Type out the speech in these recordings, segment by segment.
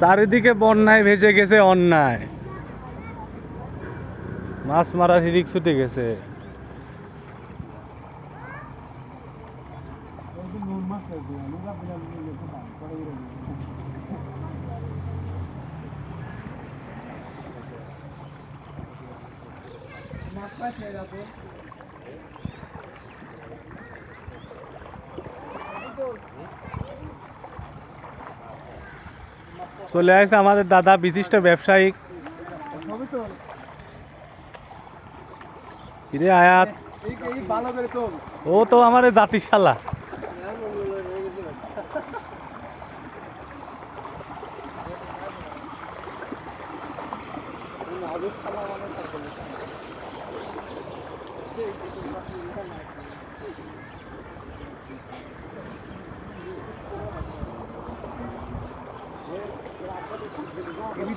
চারিদিকে বন্যায় ভেসে গেছে অন্যায়। মাছ মারার হিরিক ছুটে গেছে। চলে আসছে আমাদের দাদা বিশিষ্ট ব্যবসায়িক ও তো আমার জাতিশালা।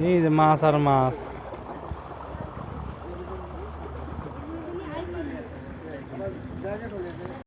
এই যে মাছ আর মাছ। জায়গা